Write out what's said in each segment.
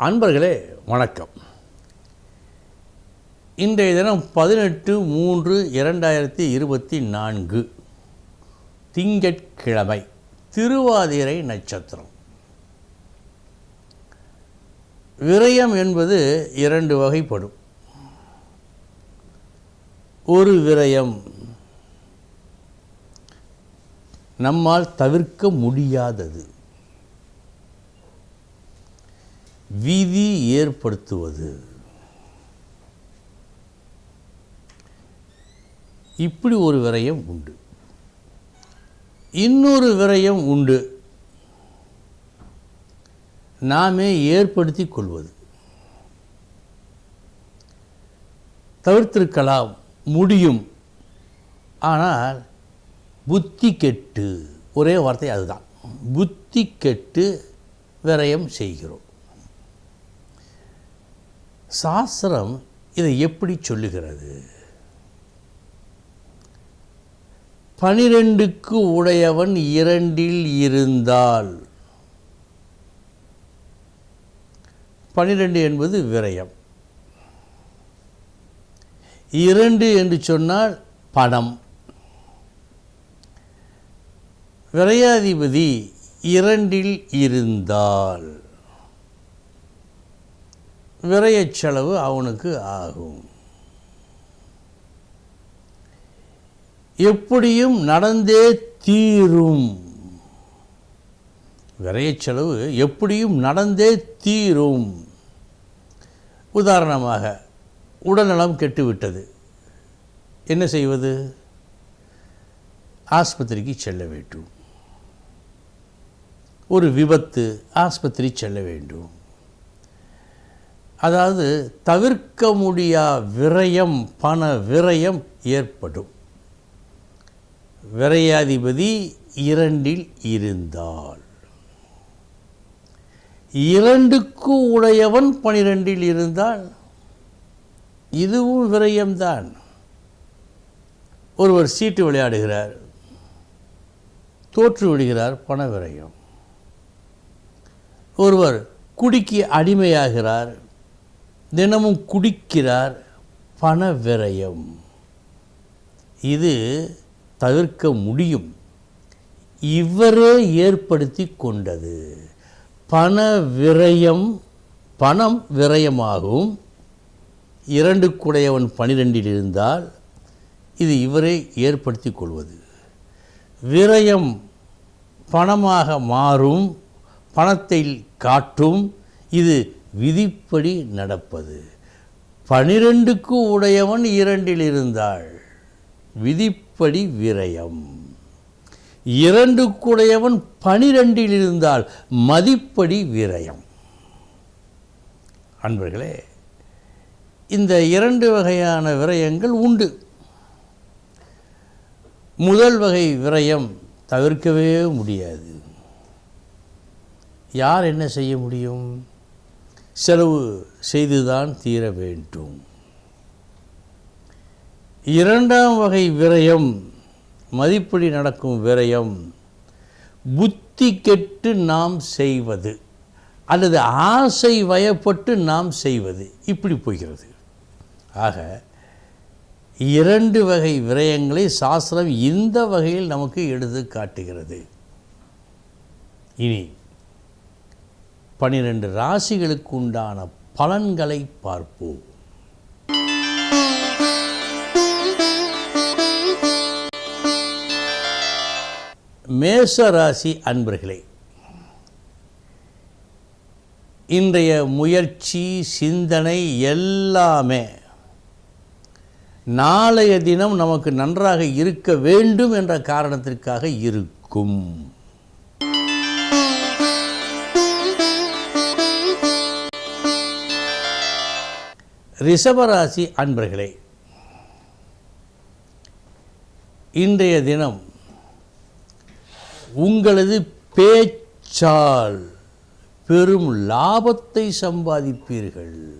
அன்பர்களே வணக்கம். இன்றைய தினம் பதினெட்டு மூன்று இரண்டாயிரத்தி இருபத்தி நான்கு. திங்கட்கிழமை திருவாதிரை நட்சத்திரம். விரயம் என்பது இரண்டு வகைப்படும். ஒரு விரயம் நம்மால் தவிர்க்க முடியாதது. விதி ஏற்படுத்துவது. இப்படி ஒரு விரயம் உண்டு. இன்னொரு விரயம் உண்டு. நாமே ஏற்படுத்தி கொள்வது. தவிர்த்திருக்கலாம் முடியும். ஆனால் புத்தி கெட்டு ஒரே வார்த்தை அதுதான். புத்தி கெட்டு விரயம் செய்கிறோம். சாஸ்திரம் இதை எப்படி சொல்லுகிறது? பனிரெண்டுக்கு உடையவன் இரண்டில் இருந்தால். பனிரெண்டு என்பது விரயம். இரண்டு என்று சொன்னால் பணம். விரையாதிபதி இரண்டில் இருந்தால். விரயச் செலவு அவனுக்கு ஆகும். எப்படியும் நடந்தே தீரும். விரையச் செலவு எப்படியும் நடந்தே தீரும். உதாரணமாக உடல்நலம் கெட்டுவிட்டது. என்ன செய்வது? ஆஸ்பத்திரிக்கு செல்ல வேண்டும். ஒரு விபத்து ஆஸ்பத்திரி செல்ல வேண்டும். அதாவது தவிர்க்க முடியா விரயம் பண விரயம் ஏற்படும். விரையாதிபதி இரண்டில் இருந்தால். இரண்டுக்கு உடையவன் பனிரெண்டில் இருந்தால் இதுவும் விரயம்தான். ஒருவர் சீட்டு விளையாடுகிறார் தோற்று விடுகிறார் பண விரயம். ஒருவர் குடிக்கு அடிமையாகிறார் தினமும் குடிக்கிறார் பண விரயம். இது தவிர்க்க முடியும். இவரே ஏற்படுத்தி கொண்டது. பண விரயம் பணம் விரயமாகும். இரண்டு குடையவன் பனிரெண்டில் இருந்தால் இது இவரே ஏற்படுத்தி கொள்வது. விரயம் பணமாக மாறும் பணத்தை காட்டும். இது விதிப்படி நடப்பது. பனிரெண்டுக்கு உடையவன் இரண்டில் இருந்தாள். விதிப்படி விரயம். இரண்டுக்குடையவன் பனிரெண்டில் இருந்தால் மதிப்படி விரயம். அன்பர்களே இந்த இரண்டு வகையான விரயங்கள் உண்டு. முதல் வகை விரயம் தவிர்க்கவே முடியாது. யார் என்ன செய்ய முடியும்? செலவு செய்துதான் தீர வேண்டும். இரண்டாம் வகை விரயம் மதிப்படி நடக்கும் விரயம் புத்தி கெட்டு நாம் செய்வது அல்லது ஆசை வயப்பட்டு நாம் செய்வது இப்படி போகிறது. ஆக இரண்டு வகை விரயங்களை சாஸ்திரம் இந்த வகையில் நமக்கு எடுத்து காட்டுகிறது. இனி பனிரெண்டு ராசிகளுக்கு உண்டான பலன்களை பார்ப்போம். மேச ராசி அன்பர்களே இன்றைய முயற்சி சிந்தனை எல்லாமே நாளைய தினம் நமக்கு நன்றாக இருக்க வேண்டும் என்ற காரணத்திற்காக இருக்கும். ரிஷபராசி அன்பர்களே இன்றைய தினம் உங்களது பேச்சால் பெரும் லாபத்தை சம்பாதிப்பீர்கள்.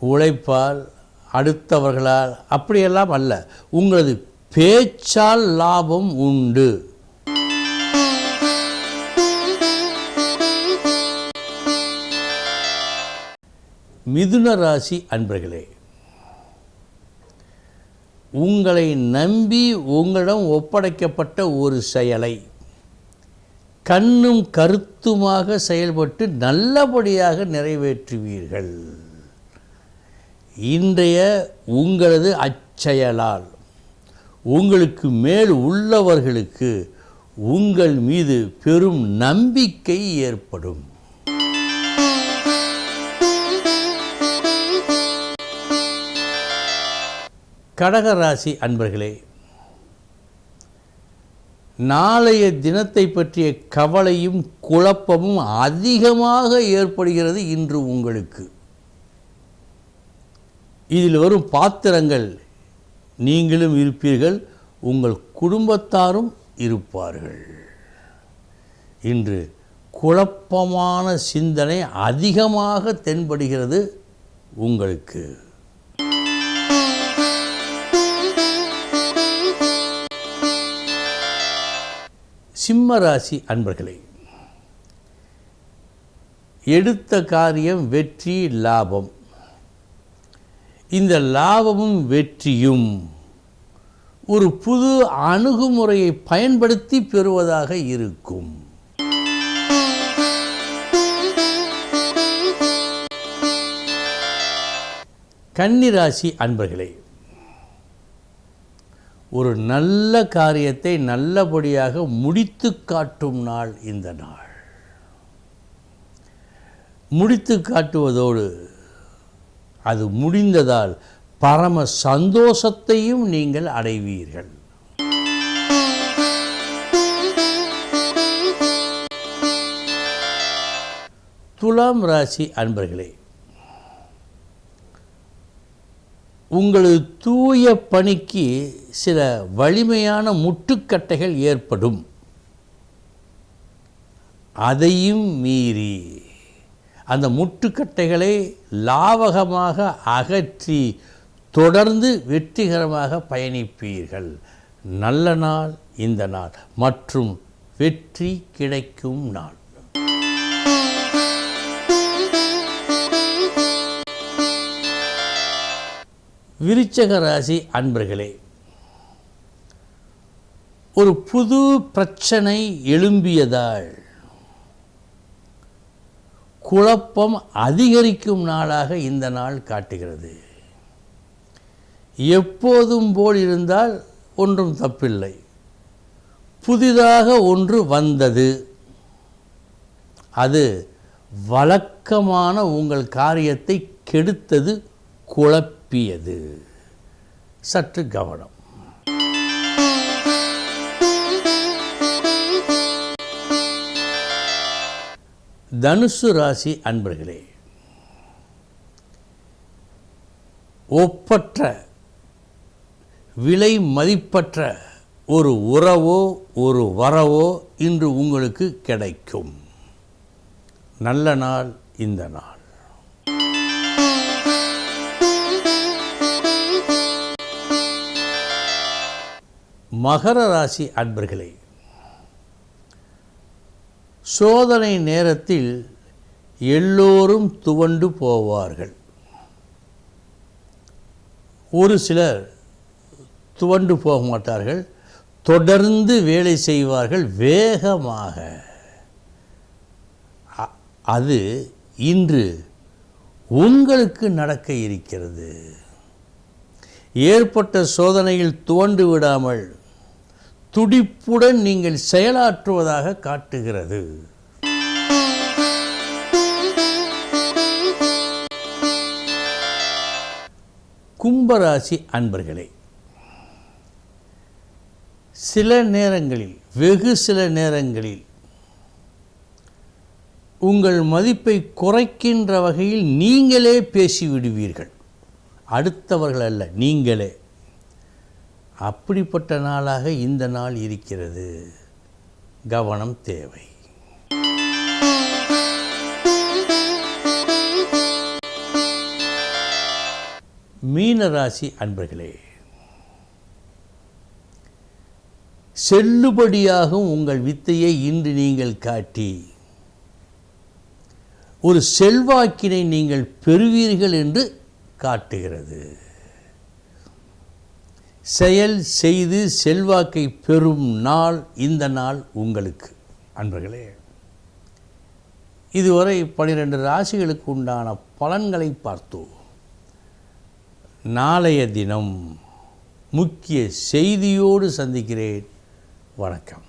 உழைப்பால் அடுத்தவர்களால் அப்படியெல்லாம் அல்ல. உங்களது பேச்சால் லாபம் உண்டு. மிதுன ராசி அன்பர்களே உங்களை நம்பி உங்களிடம் ஒப்படைக்கப்பட்ட ஒரு செயலை கண்ணும் கருத்துமாக செயல்பட்டு நல்லபடியாக நிறைவேற்றுவீர்கள். இன்றைய உங்களது அச்செயலால் உங்களுக்கு மேல் உள்ளவர்களுக்கு உங்கள் மீது பெரும் நம்பிக்கை ஏற்படும். கடகராசி அன்பர்களே நாளைய தினத்தை பற்றிய கவலையும் குழப்பமும் அதிகமாக ஏற்படுகிறது இன்று உங்களுக்கு. இதில் வரும் பாத்திரங்கள் நீங்களும் இருப்பீர்கள் உங்கள் குடும்பத்தாரும் இருப்பார்கள். இன்று குழப்பமான சிந்தனை அதிகமாக தென்படுகிறது உங்களுக்கு. சிம்ம ராசி அன்பர்களே எடுத்த காரியம் வெற்றி லாபம். இந்த லாபமும் வெற்றியும் ஒரு புது அணுகுமுறையை பயன்படுத்தி பெறுவதாக இருக்கும். கன்னிராசி அன்பர்களே ஒரு நல்ல காரியத்தை நல்லபடியாக முடித்து காட்டும் நாள் இந்த நாள். முடித்து காட்டுவதோடு அது முடிந்ததால் பரம சந்தோஷத்தையும் நீங்கள் அடைவீர்கள். துலாம் ராசி அன்பர்களே உங்களது தூய பணிக்கு சில வலிமையான முட்டுக்கட்டைகள் ஏற்படும். அதையும் மீறி அந்த முட்டுக்கட்டைகளை லாவகமாக அகற்றி தொடர்ந்து வெற்றிகரமாக பயணிப்பீர்கள். நல்ல நாள் இந்த நாள். மற்றும் வெற்றி கிடைக்கும் நாள். விருச்சக ராசி அன்பர்களே ஒரு புது பிரச்சனை எழும்பியதால் குழப்பம் அதிகரிக்கும் நாளாக இந்த நாள் காட்டுகிறது. எப்போதும் போல் இருந்தால் ஒன்றும் தப்பில்லை. புதிதாக ஒன்று வந்தது. அது வழக்கமான உங்கள் காரியத்தை கெடுத்தது குழப்ப தப்பியது. சற்று கவனம். தனுசு ராசி அன்பர்களே ஒப்பற்ற விலை மதிப்பற்ற ஒரு உறவோ ஒரு வரவோ இன்று உங்களுக்கு கிடைக்கும். நல்ல நாள் இந்த நாள். மகர ராசி அன்பர்களே சோதனை நேரத்தில் எல்லோரும் துவண்டு போவார்கள். ஒரு சிலர் துவண்டு போக மாட்டார்கள் தொடர்ந்து வேலை செய்வார்கள் வேகமாக. அது இன்று உங்களுக்கு நடக்க இருக்கிறது. ஏற்பட்ட சோதனையில் துவண்டு விடாமல் துடிப்புடன் நீங்கள் செயலாற்றுவதாக காட்டுகிறது. கும்பராசி அன்பர்களே சில நேரங்களில் வெகு சில நேரங்களில் உங்கள் மதிப்பை குறைக்கின்ற வகையில் நீங்களே பேசிவிடுவீர்கள். அடுத்தவர்கள் அல்ல நீங்களே. அப்படிப்பட்ட நாளாக இந்த நாள் இருக்கிறது. கவனம் தேவை. மீனராசி அன்பர்களே செல்லுபடியாகும் உங்கள் வித்தையை இன்று நீங்கள் காட்டி ஒரு செல்வாக்கினை நீங்கள் பெறுவீர்கள் என்று காட்டுகிறது. செயல் செய்து செல்வாக்கை பெறும் நாள் இந்த நாள் உங்களுக்கு. அன்பர்களே இதுவரை பனிரெண்டு ராசிகளுக்கு உண்டான பலன்களை பார்த்தோம். நாளைய தினம் முக்கிய செய்தியோடு சந்திக்கிறேன். வணக்கம்.